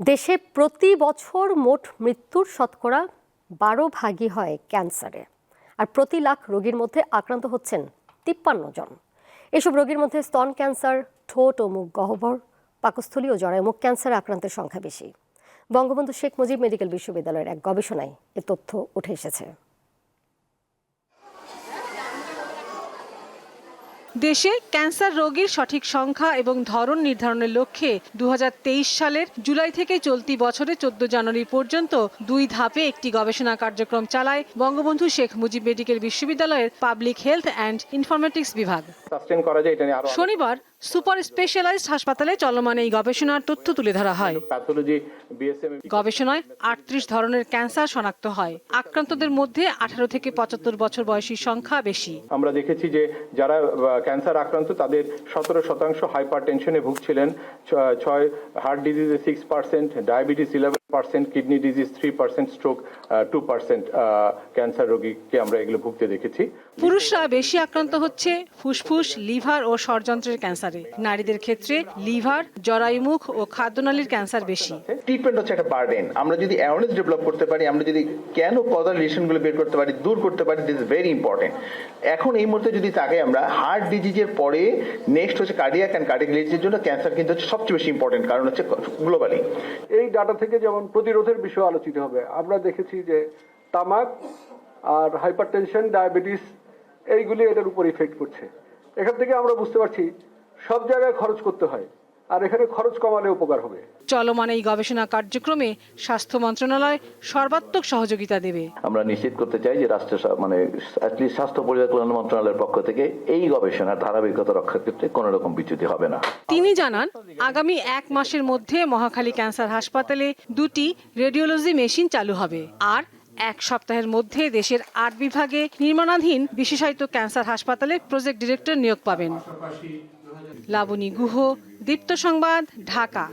দেশে প্রতি বছর মোট মৃত্যুর শতকরা বারো ভাগই হয় ক্যান্সারে। আর প্রতি লাখ রোগীর মধ্যে আক্রান্ত হচ্ছেন তিপ্পান্ন জন। এসব রোগীর মধ্যে স্তন ক্যান্সার, ঠোঁট ও মুখ গহ্বর, পাকস্থলী ও জরায়ু মুখ ক্যান্সারে আক্রান্তের সংখ্যা বেশি। বঙ্গবন্ধু শেখ মুজিব মেডিকেল বিশ্ববিদ্যালয়ের এক গবেষণায় এ তথ্য উঠে এসেছে। দেশে ক্যান্সার রোগীর সঠিক সংখ্যা এবং ধরন নির্ধারণের লক্ষ্যে দু হাজার তেইশ সালের জুলাই থেকে চলতি বছরে চোদ্দ জানুয়ারি পর্যন্ত দুই ধাপে একটি গবেষণা কার্যক্রম চালায় বঙ্গবন্ধু শেখ মুজিব মেডিকেল বিশ্ববিদ্যালয়ের পাবলিক হেলথ অ্যান্ড ইনফরমেটিক্স বিভাগ। শনিবার সুপার স্পেশালাইজড হাসপাতালে চলমান এই গবেষণার তথ্য তুলে ধরা হয়। গবেষণায় আটত্রিশ ধরনের ক্যান্সার শনাক্ত হয়। আক্রান্তদের মধ্যে আঠারো থেকে পঁচাত্তর বছর বয়সীর সংখ্যা বেশি। আমরা দেখেছি যে যারা ক্যান্সার আক্রান্ত তাদের সতেরো শতাংশ হাইপার টেনশনে ভুগছিলেন ছয় heart ডিজিজে six percent diabetes eleven percent kidney disease three percent stroke two percent cancer রোগীকে আমরা এগুলো ভুগতে দেখেছি। পুরুষরা বেশি আক্রান্ত হচ্ছে ফুসফুস, লিভার ও ষড়যন্ত্রের ক্যান্সারে। নারীদের ক্ষেত্রে লিভার, জরায়ুমুখ ও খাদ্যনালীর ক্যান্সার বেশি। ট্রিটমেন্ট হচ্ছে একটা বার্ডেন আমরা যদি অ্যাওয়ারনেস ডেভেলপ করতে পারি, আমরা যদি কেন কদার রিলেশনগুলো বের করতে পারি, দূর করতে পারি দিস ভেরি ইম্পর্টেন্ট এখন এই মুহূর্তে যদি তাকে আমরা হার্ট ডিজিজের পরে নেক্সট হচ্ছে কার্ডিয়াক অ্যান্ড কার্ডিয়াক ডিজিজের জন্য ক্যান্সার কিন্তু হচ্ছে সবচেয়ে বেশি ইম্পর্টেন্ট কারণ হচ্ছে গ্লোবালি এই ডাটা থেকে যেমন প্রতিরোধের বিষয় আলোচিত হবে, আমরা দেখেছি যে তামাক আর হাইপারটেনশন ডায়াবেটিস এইগুলি এটার উপর ইফেক্ট করছে। এখান থেকে আমরা বুঝতে পারছি সব জায়গায় খরচ করতে হয়। আর এখানে খরচ কমালে উপকার হবে। চলমান এই গবেষণা কার্যক্রমে স্বাস্থ্য মন্ত্রণালয় সর্বাত্মক সহযোগিতা দেবে। আমরা নিশ্চিত করতে চাই যে রাষ্ট্র মানে স্বাস্থ্য পরিবার কল্যাণ মন্ত্রণালয়ের পক্ষ থেকে এই গবেষণার ধারাবাহিকতা রক্ষার ক্ষেত্রে কোনো রকম বিচ্যুতি হবে না। তিনি জানান আগামী এক মাসের মধ্যে মহাখালী ক্যান্সার হাসপাতালে দুটি রেডিওলজি মেশিন চালু হবে। আর এক সপ্তাহের মধ্যে দেশের আট বিভাগে নির্মাণাধীন বিশেষায়িত ক্যান্সার হাসপাতালে প্রজেক্ট ডিরেক্টর নিয়োগ পাবেন। লাবণী গুহ দীপ্ত সংবাদ ঢাকা।